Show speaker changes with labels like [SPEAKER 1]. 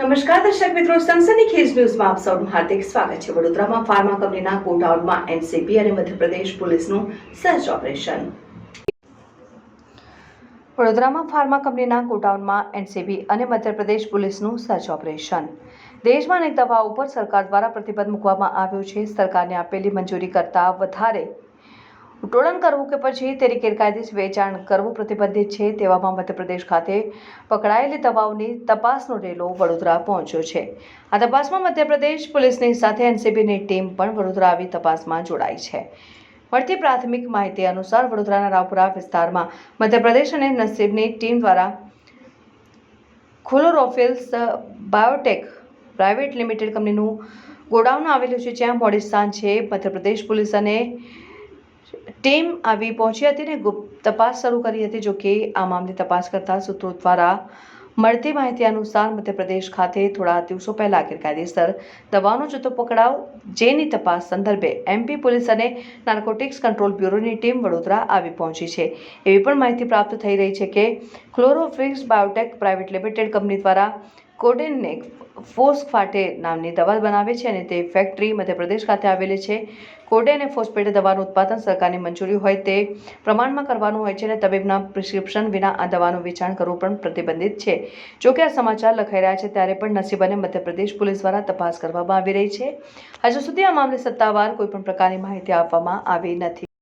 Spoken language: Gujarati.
[SPEAKER 1] નમસ્કાર દર્શક મિત્રો, સનસની ખેજ ન્યૂઝમાં આપ સૌનું હાર્દિક સ્વાગત છે. વડોદરામાં ફાર્મા કંપનીના ગોડાઉનમાં એનસીપી અને મધ્યપ્રદેશ પોલીસનું સર્ચ ઓપરેશન. વડોદરામાં ફાર્મા કંપનીના ગોડાઉનમાં એનસીબી અને મધ્યપ્રદેશ પોલીસનું સર્ચ ઓપરેશન. દેશમાં અનેક દવાઓ ઉપર સરકાર દ્વારા પ્રતિબંધ મૂકવામાં આવ્યો છે. સરકારને આપેલી મંજૂરી કરતાં વધારે ઉટોળન કરવું કે પછી તેની ગેરકાયદેસર વેચાણ કરવું પ્રતિબંધિત છે તેવામાં મધ્યપ્રદેશ ખાતે પકડાયેલી દવાઓની તપાસનો રેલો વડોદરા પહોંચ્યો છે. આ તપાસમાં મધ્યપ્રદેશ પોલીસની સાથે એનસીબીની ટીમ પણ વડોદરા આવી તપાસમાં જોડાઈ છે. મળતી પ્રાથમિક માહિતી અનુસાર વડોદરાના રાવપુરા વિસ્તારમાં મધ્યપ્રદેશ અને નસીબની ટીમ દ્વારા ખુલોરોફિલ્સ બાયોટેક પ્રાઇવેટ લિમિટેડ કંપનીનું ગોડાઉન આવેલું છે. જ્યાં મોડી સાંજે મધ્યપ્રદેશ પોલીસ અને ટીમ આવી પહોંચી હતી અને ગુપ્ત તપાસ શરૂ કરી હતી, જો કે આ મામલે તપાસ કરતા સૂત્રો દ્વારા મળતી માહિતી અનુસાર મધ્યપ્રદેશ ખાતે થોડા દિવસો પહેલા ગેરકાયદેસર દવાનો જથ્થો પકડાવ, જેની તપાસ સંદર્ભે એમપી પોલીસ અને નાર્કોટિક્સ કંટ્રોલ બ્યુરોની ટીમ વડોદરા આવી પહોંચી છે. એવી પણ માહિતી પ્રાપ્ત થઈ રહી છે કે Chlorofix biotech private limited company દ્વારા કોડેનને ફોસ્ક ફાટે નામની દવા બનાવે છે અને તે ફેક્ટરી મધ્યપ્રદેશ ખાતે આવેલી છે. કોડેને ફોસ્ફેટ દવાનું ઉત્પાદન સરકારની મંજૂરી હોય તે પ્રમાણમાં કરવાનું હોય છે અને તબીબના પ્રિસ્ક્રિપ્શન વિના આ દવાનું વેચાણ કરવું પણ પ્રતિબંધિત છે. જોકે આ સમાચાર લખાઈ રહ્યા છે ત્યારે પણ નસીબ અને મધ્યપ્રદેશ પોલીસ દ્વારા તપાસ કરવામાં આવી રહી છે. હજુ સુધી આ મામલે સત્તાવાર કોઈપણ પ્રકારની માહિતી આપવામાં આવી નથી.